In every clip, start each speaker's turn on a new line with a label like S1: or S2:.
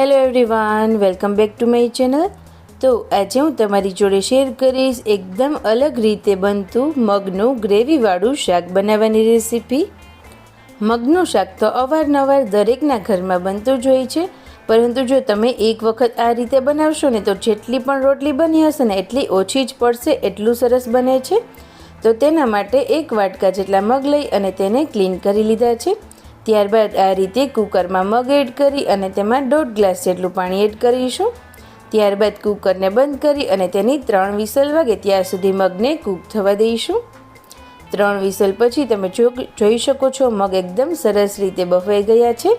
S1: Hello everyone welcome back to my channel તો આજે હું તમારી જોડે શેર કરીશ એકદમ અલગ રીતે બનતું મગનું ગ્રેવીવાળું શાક બનાવવાની રેસીપી મગનું શાક તો અવારનવાર દરેકના ઘરમાં બનતું જ હોય છે, પરંતુ જો તમે એક વખત આ રીતે બનાવશો ને તો જેટલી પણ રોટલી બની હશે ને એટલી ઓછી જ પડશે, એટલું સરસ બને છે. તો તેના માટે એક વાટકા જેટલા મગ લઈ અને તેને ક્લીન કરી લીધા છે. ત્યારબાદ આ રીતે કુકરમાં મગ એડ કરી અને તેમાં દોઢ ગ્લાસ જેટલું પાણી એડ કરીશું. ત્યારબાદ કુકરને બંધ કરી અને તેની ત્રણ વિસલ વાગે ત્યાં સુધી મગને કૂક થવા દઈશું. ત્રણ વિસલ પછી તમે જોઈ શકો છો મગ એકદમ સરસ રીતે બફાઈ ગયા છે.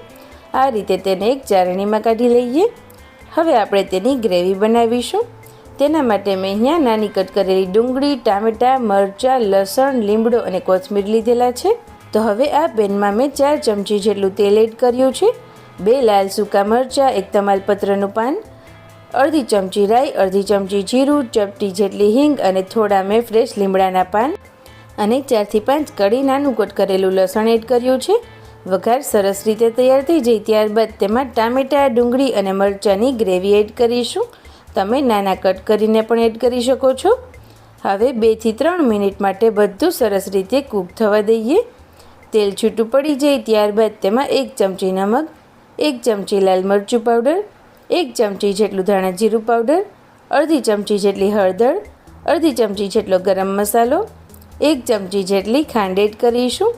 S1: આ રીતે તેને એક ચારણીમાં કાઢી લઈએ. હવે આપણે તેની ગ્રેવી બનાવીશું. તેના માટે મેં અહીંયા નાની કટ કરેલી ડુંગળી, ટામેટાં, મરચાં, લસણ, લીમડો અને કોથમીર લીધેલા છે. તો હવે આ પેનમાં મેં ચાર ચમચી જેટલું તેલ એડ કર્યું છે. બે લાલ સૂકા મરચાં, એક તમાલપત્રનું પાન, અડધી ચમચી રાઈ, અડધી ચમચી જીરું, ચપટી જેટલી હિંગ અને થોડા મેં ફ્રેશ લીમડાના પાન અને ચારથી પાંચ કડી નાનું કટ કરેલું લસણ એડ કર્યું છે. વઘાર સરસ રીતે તૈયાર થઈ જાય ત્યારબાદ તેમાં ટામેટાં, ડુંગળી અને મરચાંની ગ્રેવી એડ કરીશું. તમે નાના કટ કરીને પણ એડ કરી શકો છો. હવે બેથી ત્રણ મિનિટ માટે બધું સરસ રીતે કૂક થવા દઈએ. તેલ છૂટું પડી જાય ત્યારબાદ તેમાં એક ચમચી નમક, એક ચમચી લાલ મરચું પાવડર એક ચમચી જેટલું ધાણા જીરું પાવડર અડધી ચમચી જેટલી હળદર, અડધી ચમચી જેટલો ગરમ મસાલો, એક ચમચી જેટલી ખાંડ એડ કરીશું.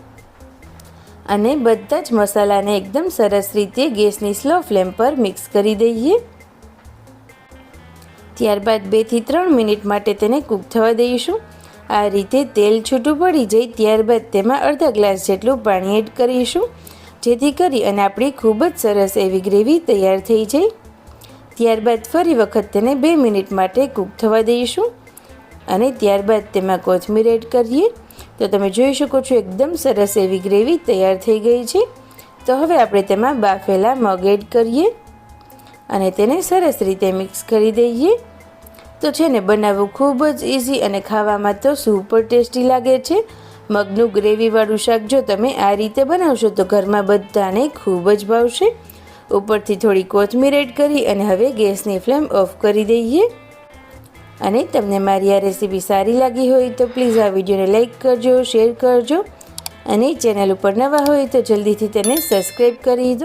S1: અને બધા જ મસાલાને એકદમ સરસ રીતે ગેસની સ્લો ફ્લેમ પર મિક્સ કરી દઈએ. ત્યારબાદ બેથી ત્રણ મિનિટ માટે તેને કૂક થવા દઈશું. આ રીતે તેલ છૂટું પડી જાય ત્યારબાદ તેમાં અડધા ગ્લાસ જેટલું પાણી એડ કરીશું. જેથી કરી અને આપણી ખૂબ જ સરસ એવી ગ્રેવી તૈયાર થઈ જાય. ત્યારબાદ ફરી વખત તેને બે મિનિટ માટે કૂક થવા દઈશું અને ત્યારબાદ તેમાં કોથમીર એડ કરીએ. તો તમે જોઈ શકો છો એકદમ સરસ એવી ગ્રેવી તૈયાર થઈ ગઈ છે. તો હવે આપણે તેમાં બાફેલા મગ એડ કરીએ અને તેને સરસ રીતે મિક્સ કરી દઈએ. તો છે ને, બનાવવું ખૂબ જ ઇઝી અને ખાવામાં તો સુપર ટેસ્ટી લાગે છે. મગનું ગ્રેવીવાળું શાક જો તમે આ રીતે બનાવશો તો ઘરમાં બધાને ખૂબ જ ભાવશે. ઉપરથી થોડી કોથમીર એડ કરી અને હવે ગેસની ફ્લેમ ઓફ કરી દઈએ. અને તમને મારી આ રેસીપી સારી લાગી હોય તો પ્લીઝ આ વિડીયોને લાઇક કરજો, શેર કરજો. અને ચેનલ ઉપર નવા હોય તો જલ્દીથી તેને સબસ્ક્રાઈબ કરી દો.